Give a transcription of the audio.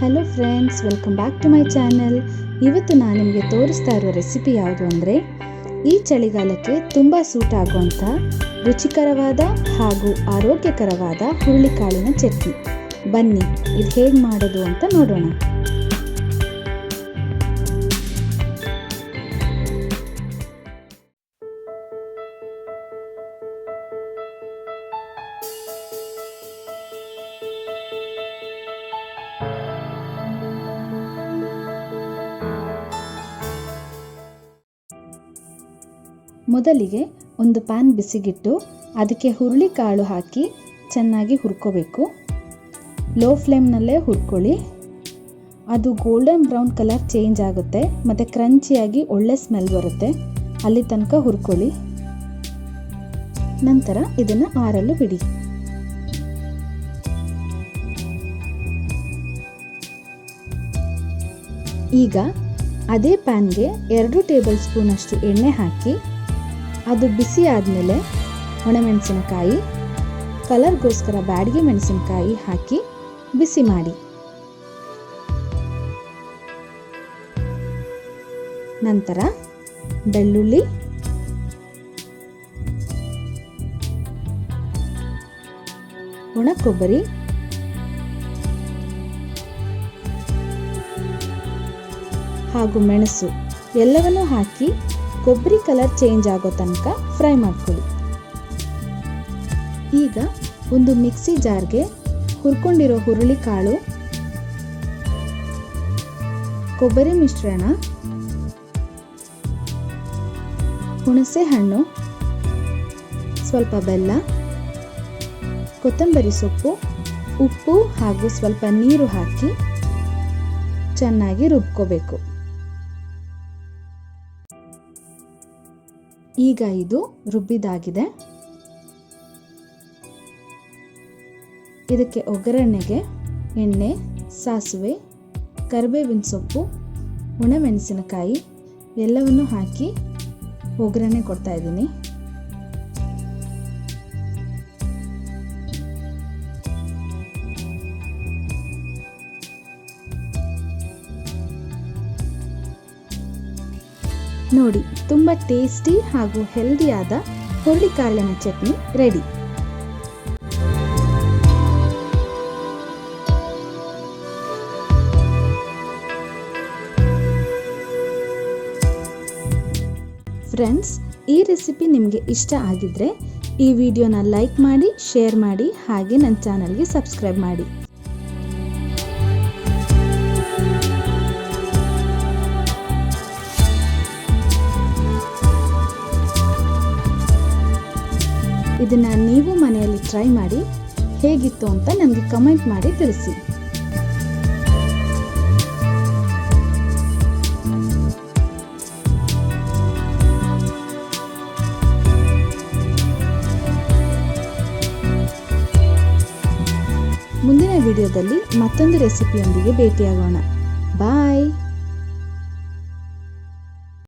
Hello friends, welcome back to my channel. ಇವತ್ತು ನಾನು ನಿಮಗೆ ತೋರಿಸ್ತಾ ಇರೋ ರೆಸಿಪಿ ಯಾವುದು ಅಂದರೆ, ಈ ಚಳಿಗಾಲಕ್ಕೆ ತುಂಬ ಸೂಟ್ ಆಗುವಂಥ ರುಚಿಕರವಾದ ಹಾಗೂ ಆರೋಗ್ಯಕರವಾದ ಹುರುಳಿಕಾಳಿನ ಚಟ್ನಿ. ಬನ್ನಿ, ಇದು ಹೇಗೆ ಮಾಡೋದು ಅಂತ ನೋಡೋಣ. ಮೊದಲಿಗೆ ಒಂದು ಪ್ಯಾನ್ ಬಿಸಿಗಿಟ್ಟು ಅದಕ್ಕೆ ಹುರುಳಿಕಾಳು ಹಾಕಿ ಚೆನ್ನಾಗಿ ಹುರ್ಕೋಬೇಕು. ಲೋ ಫ್ಲೇಮ್ನಲ್ಲೇ ಹುರ್ಕೊಳ್ಳಿ. ಅದು ಗೋಲ್ಡನ್ ಬ್ರೌನ್ ಕಲರ್ ಚೇಂಜ್ ಆಗುತ್ತೆ, ಮತ್ತು ಕ್ರಂಚಿಯಾಗಿ ಒಳ್ಳೆ ಸ್ಮೆಲ್ ಬರುತ್ತೆ. ಅಲ್ಲಿ ತನಕ ಹುರ್ಕೊಳ್ಳಿ. ನಂತರ ಇದನ್ನು ಆರಲು ಬಿಡಿ. ಈಗ ಅದೇ ಪ್ಯಾನ್ಗೆ ಎರಡು ಟೇಬಲ್ ಸ್ಪೂನಷ್ಟು ಎಣ್ಣೆ ಹಾಕಿ ಅದು ಬಿಸಿ ಆದಮೇಲೆ ಒಣಮೆಣಸಿನಕಾಯಿ, ಕಲರ್ಗೋಸ್ಕರ ಬ್ಯಾಡಿಗೆ ಮೆಣಸಿನಕಾಯಿ ಹಾಕಿ ಬಿಸಿ ಮಾಡಿ. ನಂತರ ಬೆಳ್ಳುಳ್ಳಿ ಒಣ ಕೊಬ್ಬರಿ ಹಾಗೂ ಮೆಣಸು ಎಲ್ಲವನ್ನೂ ಹಾಕಿ ಕೊಬ್ಬರಿ ಕಲರ್ ಚೇಂಜ್ ಆಗೋ ತನಕ ಫ್ರೈ ಮಾಡ್ಕೊಳ್ಳಿ. ಈಗ ಒಂದು ಮಿಕ್ಸಿ ಜಾರ್ಗೆ ಹುರ್ಕೊಂಡಿರೋ ಹುರುಳಿ ಕಾಳು, ಕೊಬ್ಬರಿ ಮಿಶ್ರಣ, ಹುಣಸೆ ಹಣ್ಣು, ಸ್ವಲ್ಪ ಬೆಲ್ಲ, ಕೊತ್ತಂಬರಿ ಸೊಪ್ಪು, ಉಪ್ಪು ಹಾಗೂ ಸ್ವಲ್ಪ ನೀರು ಹಾಕಿ ಚೆನ್ನಾಗಿ ರುಬ್ಕೋಬೇಕು. ಈಗ ಇದು ರುಬ್ಬಿದಾಗಿದೆ. ಇದಕ್ಕೆ ಒಗ್ಗರಣೆಗೆ ಎಣ್ಣೆ ಸಾಸಿವೆ ಕರಿಬೇವಿನ ಸೊಪ್ಪು ಒಣಮೆಣಸಿನಕಾಯಿ ಎಲ್ಲವನ್ನು ಹಾಕಿ ಒಗ್ಗರಣೆ ಕೊಡ್ತಾ ನೋಡಿ, ತುಂಬ ಟೇಸ್ಟಿ ಹಾಗೂ ಹೆಲ್ದಿಯಾದ ಹುರುಳಿಕಾಳಿನ ಚಟ್ನಿ ರೆಡಿ ಫ್ರೆಂಡ್ಸ್ ಈ ರೆಸಿಪಿ ನಿಮಗೆ ಇಷ್ಟ ಆಗಿದ್ರೆ ಈ ವಿಡಿಯೋನ ಲೈಕ್ ಮಾಡಿ ಶೇರ್ ಮಾಡಿ, ಹಾಗೆ ನನ್ನ ಚಾನಲ್ಗೆ ಸಬ್ಸ್ಕ್ರೈಬ್ ಮಾಡಿ. ಇದನ್ನು ನೀವು ಮನೆಯಲ್ಲಿ ಟ್ರೈ ಮಾಡಿ ಹೇಗಿತ್ತು ಅಂತ ನನಗೆ ಕಮೆಂಟ್ ಮಾಡಿ ತಿಳಿಸಿ. ಮುಂದಿನ ವಿಡಿಯೋದಲ್ಲಿ ಮತ್ತೊಂದು ರೆಸಿಪಿಯೊಂದಿಗೆ ಭೇಟಿಯಾಗೋಣ. ಬಾಯ್